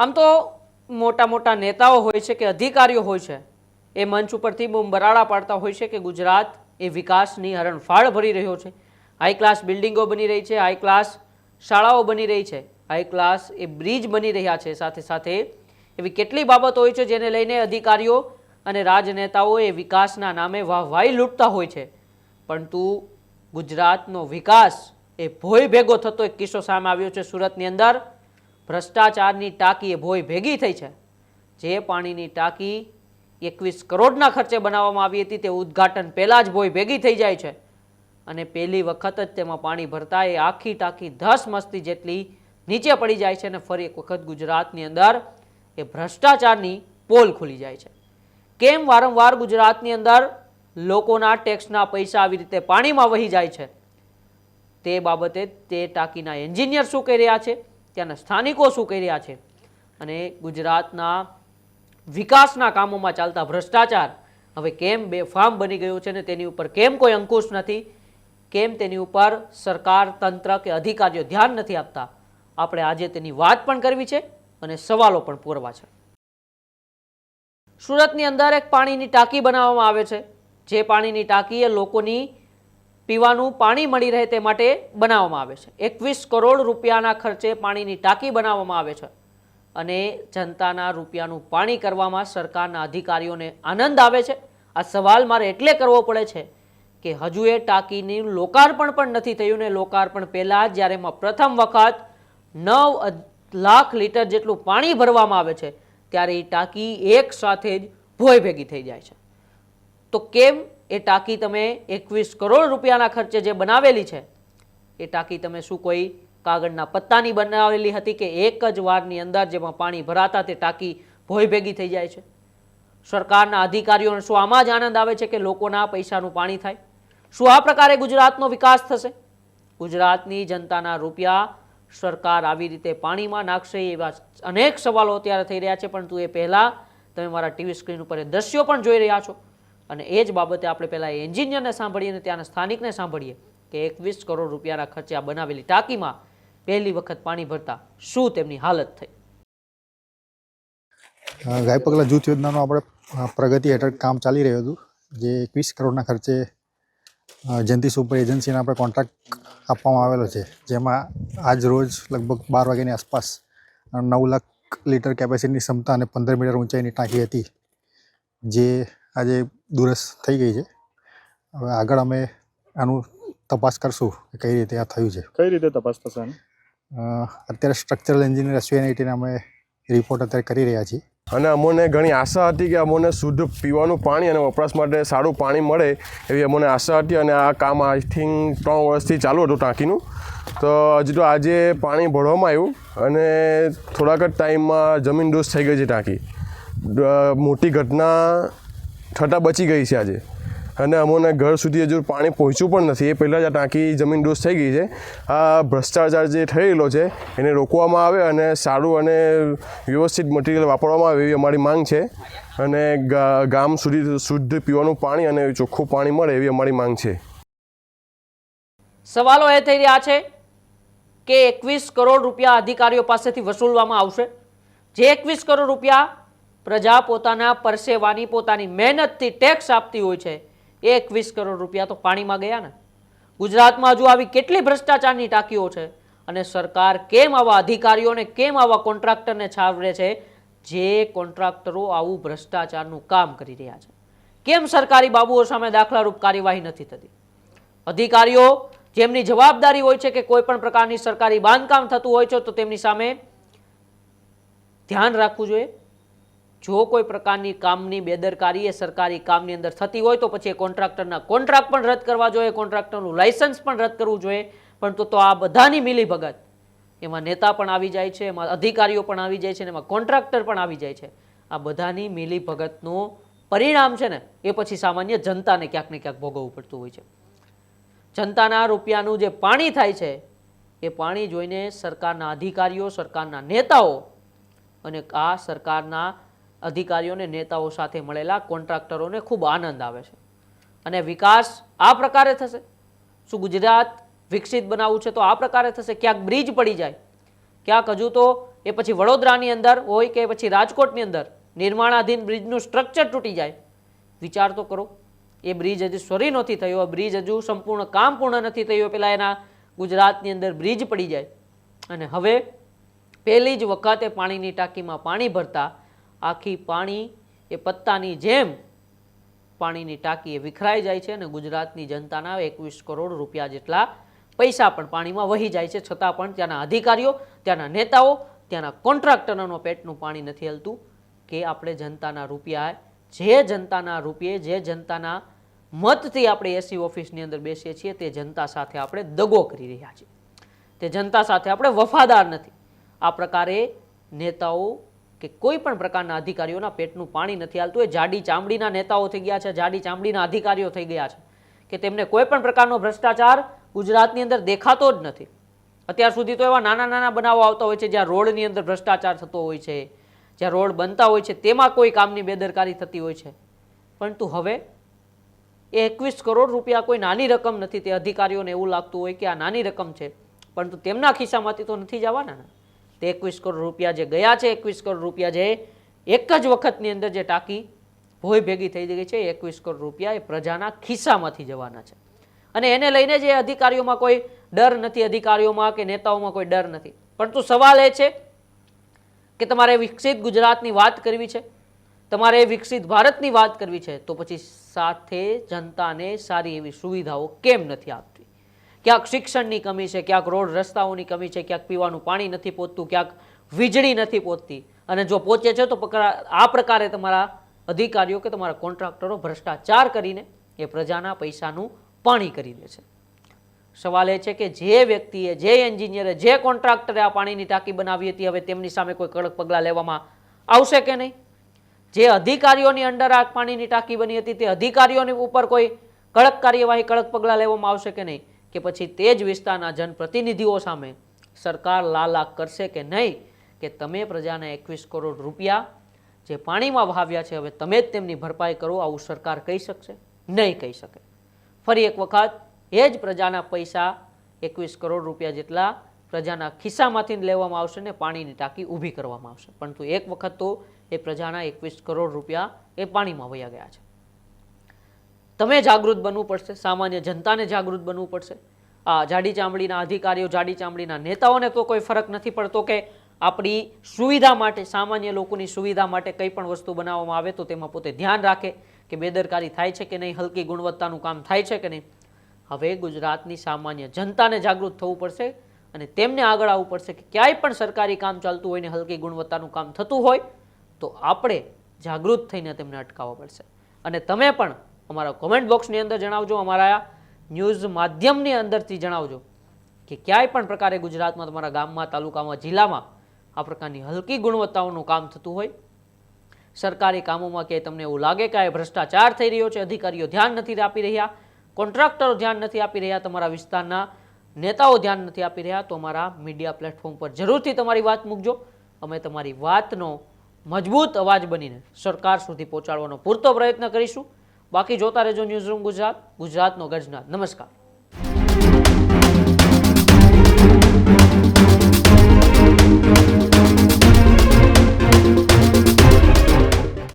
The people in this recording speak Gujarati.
આમ તો મોટા મોટા નેતાઓ હોય છે કે અધિકારીઓ હોય છે, એ મંચ ઉપરથી બહુ બરાડા પાડતા હોય છે કે ગુજરાત એ વિકાસની હરણફાળ ભરી રહ્યો છે. હાઈ ક્લાસ બિલ્ડિંગો બની રહી છે હાઈ ક્લાસ શાળાઓ બની રહી છે હાઈ ક્લાસ એ બ્રિજ બની રહ્યા છે. સાથે સાથે એવી કેટલી બાબતો હોય છે જેને લઈને અધિકારીઓ અને રાજનેતાઓ એ વિકાસના નામે વાહવાઈ લૂંટતા હોય છે. પરંતુ ગુજરાતનો વિકાસ એ ભોય ભેગો થતો એક કિસ્સો સામે આવ્યો છે સુરતની અંદર. ભ્રષ્ટાચારની ટાંકી એ ભોય ભેગી થઈ છે. જે પાણીની ટાંકી એકવીસ કરોડના ખર્ચે બનાવવામાં આવી હતી, તે ઉદ્ઘાટન પહેલાં જ ભોય ભેગી થઈ જાય છે. અને પહેલી વખત જ તેમાં પાણી ભરતા એ આખી ટાંકી ધસ મસ્તી જેટલી નીચે પડી જાય છે અને ફરી એક વખત ગુજરાતની અંદર એ ભ્રષ્ટાચારની પોલ ખુલી જાય છે. કેમ વારંવાર ગુજરાતની અંદર લોકોના ટેક્સના પૈસા આવી રીતે પાણીમાં વહી જાય છે? તે બાબતે તે ટાંકીના એન્જિનિયર શું કહી રહ્યા છે? ત્યાંના સ્થાનિકો શું કહી રહ્યા છે? અને ગુજરાતના વિકાસના કામોમાં ચાલતા ભ્રષ્ટાચાર હવે કેમ બેફામ બની ગયો છે ને તેની ઉપર કેમ કોઈ અંકુશ નથી? કેમ તેની ઉપર સરકાર, તંત્ર કે અધિકારીઓ ધ્યાન નથી આપતા? આપણે આજે તેની વાત પણ કરવી છે અને સવાલો પણ પૂરવા છે. સુરતની અંદર એક પાણીની ટાંકી બનાવવામાં આવે છે. જે પાણીની ટાંકી એ લોકોની પીવાનું પાણી મળી રહે તે માટે બનાવવામાં આવે છે. એકવીસ કરોડ રૂપિયાના ખર્ચે પાણીની ટાંકી બનાવવામાં આવે છે અને જનતાના રૂપિયાનું પાણી કરવામાં સરકારના અધિકારીઓને આનંદ આવે છે. આ સવાલ મારે એટલે કરવો પડે છે કે હજુ એ ટાંકીનું લોકાર્પણ પણ નથી થયું ને લોકાર્પણ પહેલાં જ્યારે એમાં પ્રથમ વખત નવ લાખ લીટર જેટલું પાણી ભરવામાં આવે છે, ત્યારે એ ટાંકી એક સાથે જ ભોય ભેગી થઈ જાય છે. તો કેમ એ ટાંકી તમે એકવીસ કરોડ રૂપિયાના ખર્ચે જે બનાવેલી છે, એ ટાંકી તમે શું કોઈ કાગળના પત્તાની બનાવેલી હતી કે એક જ વારની અંદર જેમાં પાણી ભરાતા તે ટાંકી ભોય ભેગી થઈ જાય છે? સરકારના અધિકારીઓને શું આમાં જ આનંદ આવે છે કે લોકોના પૈસાનું પાણી થાય? શું આ પ્રકારે ગુજરાતનો વિકાસ થશે? ગુજરાતની જનતાના રૂપિયા સરકાર આવી રીતે પાણીમાં નાખશે એવા અનેક સવાલો અત્યારે થઈ રહ્યા છે પરંતુ એ પહેલાં તમે મારા ટીવી સ્ક્રીન ઉપર દ્રશ્યો પણ જોઈ રહ્યા છો. અને એ જ બાબતે આપણે પહેલાં એન્જિનિયરને સાંભળીએ અને ત્યાંના સ્થાનિકને સાંભળીએ કે એકવીસ કરોડ રૂપિયાના ખર્ચે આ બનાવેલી ટાંકીમાં પહેલી વખત પાણી ભરતા શું તેમની હાલત થઈ? ગાયપગલા ગાય પગલા જૂથ યોજનાનું આપણે પ્રગતિ હેઠળ કામ ચાલી રહ્યું હતું. જે એકવીસ કરોડના ખર્ચે જયંતિ સુપર એજન્સીને આપણે કોન્ટ્રાક્ટ આપવામાં આવેલો છે. જેમાં આજ રોજ લગભગ બાર વાગ્યાની આસપાસ નવ લાખ લીટર કેપેસિટીની ક્ષમતા અને પંદર મીટર ઊંચાઈની ટાંકી હતી. જે આજે દુરસ્ત થઈ ગઈ છે. હવે આગળ અમે આનું તપાસ કરશું કે કઈ રીતે આ થયું છે. કઈ રીતે તપાસ થશે? અત્યારે સ્ટ્રક્ચરલ એન્જિનિયર એસવીએનઆઈટીને અમે રિપોર્ટ અત્યારે કરી રહ્યા છીએ. અને અમોને ઘણી આશા હતી કે અમોને શુદ્ધ પીવાનું પાણી અને વપરાશ માટે સારું પાણી મળે એવી અમોને આશા હતી અને આ કામ આઈ થિંક ત્રણ વર્ષથી ચાલુ હતું ટાંકીનું. તો હજુ તો આજે પાણી ભરવામાં આવ્યું અને થોડાક જ ટાઈમમાં જમીન દોષ થઈ ગઈ છે ટાંકી. મોટી ઘટના થતાં બચી ગઈ છે આજે. અને અમોને ઘર સુધી હજુ પાણી પહોંચ્યું પણ નથી. એ પહેલાં જ આ ટાંકી જમીન દોષ થઈ ગઈ છે. આ ભ્રષ્ટાચાર જે થયેલો છે, એને રોકવામાં આવે અને સારું અને વ્યવસ્થિત મટીરિયલ વાપરવામાં આવે એવી અમારી માંગ છે. અને ગામ સુધી શુદ્ધ પીવાનું પાણી અને ચોખ્ખું પાણી મળે એવી અમારી માંગ છે. સવાલો એ થઈ રહ્યા છે કે એકવીસ કરોડ રૂપિયા અધિકારીઓ પાસેથી વસૂલવામાં આવશે. જે એકવીસ કરોડ રૂપિયા પ્રજા પોતાના પરસેવાની, પોતાની મહેનતથી ટેક્સ આપતી હોય છે. એકવીસ કરોડ રૂપિયા તો પાણીમાં ગયા ને. ગુજરાતમાં હજુ આવી કેટલી ભ્રષ્ટાચારની ટાંકીઓ છે? અને સરકાર કેમ આવા અધિકારીઓને કેમ આવા કોન્ટ્રાક્ટરને છાવરે છે? જે કોન્ટ્રાક્ટરો આવું ભ્રષ્ટાચારનું કામ કરી રહ્યા છે. કેમ સરકારી બાબુઓ સામે દાખલારૂપ કાર્યવાહી નથી થતી? અધિકારીઓ જેમની જવાબદારી હોય છે કે કોઈ પણ પ્રકારની સરકારી બાંધકામ થતું હોય છે, તો તેમની સામે ધ્યાન રાખવું જોઈએ. જો કોઈ પ્રકારની કામની બેદરકારી એ સરકારી કામની અંદર થતી હોય તો પછી એ કોન્ટ્રાક્ટરના કોન્ટ્રાક્ટ પણ રદ કરવા જોઈએ, કોન્ટ્રાક્ટરનું લાયસન્સ પણ રદ કરવું જોઈએ. પણ તો આ બધાની મિલીભગત એમાં નેતા પણ આવી જાય છે, એમાં અધિકારીઓ પણ આવી જાય છે એમાં કોન્ટ્રાક્ટર પણ આવી જાય છે. આ બધાની મિલીભગતનું પરિણામ છે ને એ પછી સામાન્ય જનતાને ક્યાંક ને ક્યાંક ભોગવવું પડતું હોય છે. જનતાના રૂપિયાનું જે પાણી થાય છે, એ પાણી જોઈને સરકારના અધિકારીઓ, સરકારના નેતાઓ અને આ સરકારના અધિકારીઓ અને નેતાઓ સાથે મળેલા કોન્ટ્રાક્ટરોને ખૂબ આનંદ આવે છે. અને વિકાસ આ પ્રકારે થશે. શું ગુજરાત વિકસિત બનાવવું છે તો આ પ્રકારે થશે. ક્યાંક બ્રિજ પડી જાય, ક્યાંક હજુ તો એ પછી વડોદરાની અંદર હોય કે પછી રાજકોટની અંદર નિર્માણાધીન બ્રિજનું સ્ટ્રક્ચર તૂટી જાય. વિચાર તો કરો, એ બ્રિજ હજુ સોરી નથી થયો બ્રિજ હજુ સંપૂર્ણ કામ પૂર્ણ નથી થયું પહેલાં એના ગુજરાતની અંદર બ્રિજ પડી જાય. અને હવે પહેલી જ વખતે પાણીની ટાંકીમાં પાણી ભરતા આખી પાણી એ પત્તાની જેમ પાણીની ટાંકી એ વિખરાઈ જાય છે અને ગુજરાતની જનતાના એકવીસ કરોડ રૂપિયા જેટલા પૈસા પણ પાણીમાં વહી જાય છે. છતાં પણ ત્યાંના અધિકારીઓ, ત્યાંના નેતાઓ, ત્યાંના કોન્ટ્રાક્ટરોનો પેટનું પાણી નથી હલતું કે આપણે જનતાના રૂપિયા, જે જનતાના રૂપિયે, જે જનતાના મતથી આપણે એસી ઓફિસની અંદર બેસીએ છીએ તે જનતા સાથે આપણે દગો કરી રહ્યા છીએ. તે જનતા સાથે આપણે વફાદાર નથી. આ પ્રકારે નેતાઓ કે કોઈ પણ પ્રકારના અધિકારીઓના પેટનું પાણી નથી હાલતું. એ જાડી ચામડીના નેતાઓ થઈ ગયા છે, જાડી ચામડીના અધિકારીઓ થઈ ગયા છે કે તેમને કોઈ પણ પ્રકારનો ભ્રષ્ટાચાર ગુજરાતની અંદર દેખાતો જ નથી. અત્યાર સુધી તો એવા નાના નાના બનાવો આવતા હોય છે, જ્યાં રોડની અંદર ભ્રષ્ટાચાર થતો હોય છે, જ્યાં રોડ બનતા હોય છે, તેમાં કોઈ કામની બેદરકારી થતી હોય છે. પરંતુ હવે એ એકવીસ કરોડ રૂપિયા કોઈ નાની રકમ નથી, તે અધિકારીઓને એવું લાગતું હોય કે આ નાની રકમ છે, પરંતુ તેમના ખિસ્સામાંથી તો નથી જવાના ને? તે એકવીસ કરોડ રૂપિયા જે ગયા છે, એકવીસ કરોડ રૂપિયા જે એક જ વખતની અંદર જે ટાંકી ભોય ભેગી થઈ ગઈ છે એકવીસ કરોડ રૂપિયા એ પ્રજાના ખિસ્સામાંથી જવાના છે. અને એને લઈને જે અધિકારીઓમાં કોઈ ડર નથી, અધિકારીઓમાં કે નેતાઓમાં કોઈ ડર નથી. પરંતુ સવાલ એ છે કે તમારે વિકસિત ગુજરાતની વાત કરવી છે, તમારે વિકસિત ભારતની વાત કરવી છે, તો પછી સાથે જનતાને સારી એવી સુવિધાઓ કેમ નથી આપતી? ક્યાંક શિક્ષણની કમી છે, ક્યાંક રોડ રસ્તાઓની કમી છે, ક્યાંક પીવાનું પાણી નથી પહોંચતું ક્યાંક વીજળી નથી પહોંચતી અને જો પહોંચે છે તો આ પ્રકારે તમારા અધિકારીઓ કે તમારા કોન્ટ્રાક્ટરો ભ્રષ્ટાચાર કરીને એ પ્રજાના પૈસાનું પાણી કરી દે છે. સવાલ એ છે કે જે વ્યક્તિએ, જે એન્જિનિયરે જે કોન્ટ્રાક્ટરે આ પાણીની ટાંકી બનાવી હતી, હવે તેમની સામે કોઈ કડક પગલાં લેવામાં આવશે કે નહીં? જે અધિકારીઓની અંડર આ પાણીની ટાંકી બની હતી, તે અધિકારીઓની ઉપર કોઈ કડક કાર્યવાહી, કડક પગલાં લેવામાં આવશે કે નહીં? કે પછી તે જ વિસ્તારના જનપ્રતિનિધિઓ સામે સરકાર લાલાક કરશે કે નહીં કે તમે પ્રજાના એકવીસ કરોડ રૂપિયા જે પાણીમાં વહાવ્યા છે, હવે તમે જ તેમની ભરપાઈ કરો, આવું સરકાર કહી શકશે? નહીં કહી શકે. ફરી એક વખત, એ જ પ્રજાના પૈસા એકવીસ કરોડ રૂપિયા જેટલા પ્રજાના ખિસ્સામાંથી લેવામાં આવશે ને પાણીની ટાંકી ઊભી કરવામાં આવશે. પરંતુ એક વખત તો એ પ્રજાના એકવીસ કરોડ રૂપિયા એ પાણીમાં વયા ગયા છે. તમે જાગૃત બનવું પડશે, સામાન્ય જનતાને જાગૃત બનવું પડશે. આ જાડી ચામડીના અધિકારીઓ, જાડી ચામડીના નેતાઓને તો કોઈ ફરક નથી પડતો કે આપણી સુવિધા માટે, સામાન્ય લોકોની સુવિધા માટે કંઈ પણ વસ્તુ બનાવવામાં આવે તો તેમાં પોતે ધ્યાન રાખે કે બેદરકારી થાય છે કે નહીં, હલકી ગુણવત્તાનું કામ થાય છે કે નહીં. હવે ગુજરાતની સામાન્ય જનતાને જાગૃત થવું પડશે અને તેમને આગળ આવવું પડશે કે ક્યાંય પણ સરકારી કામ ચાલતું હોય ને હલકી ગુણવત્તાનું કામ થતું હોય તો આપણે જાગૃત થઈને તેમને અટકાવવા પડશે. અને તમે પણ અમારા કોમેન્ટ બોક્સની અંદર જણાવજો, અમારા ન્યૂઝ માધ્યમની અંદરથી જણાવજો કે ક્યાંય પણ પ્રકારે ગુજરાતમાં તમારા ગામમાં, તાલુકામાં, જિલ્લામાં આ પ્રકારની હલકી ગુણવત્તાઓનું કામ થતું હોય. સરકારી કામોમાં કે તમને એવું લાગે કે આ ભ્રષ્ટાચાર થઈ રહ્યો છે, અધિકારીઓ ધ્યાન નથી આપી રહ્યા, કોન્ટ્રાક્ટરો ધ્યાન નથી આપી રહ્યા, તમારા વિસ્તારના નેતાઓ ધ્યાન નથી આપી રહ્યા, તો અમારા મીડિયા પ્લેટફોર્મ પર જરૂરથી તમારી વાત મૂકજો. અમે તમારી વાતનો મજબૂત અવાજ બનીને સરકાર સુધી પહોંચાડવાનો પૂરતો પ્રયત્ન કરીશું. બાકી જોતા રહેજો ન્યૂઝરૂમ ગુજરાત ગુજરાતનો ગજનાથ નમસ્કાર.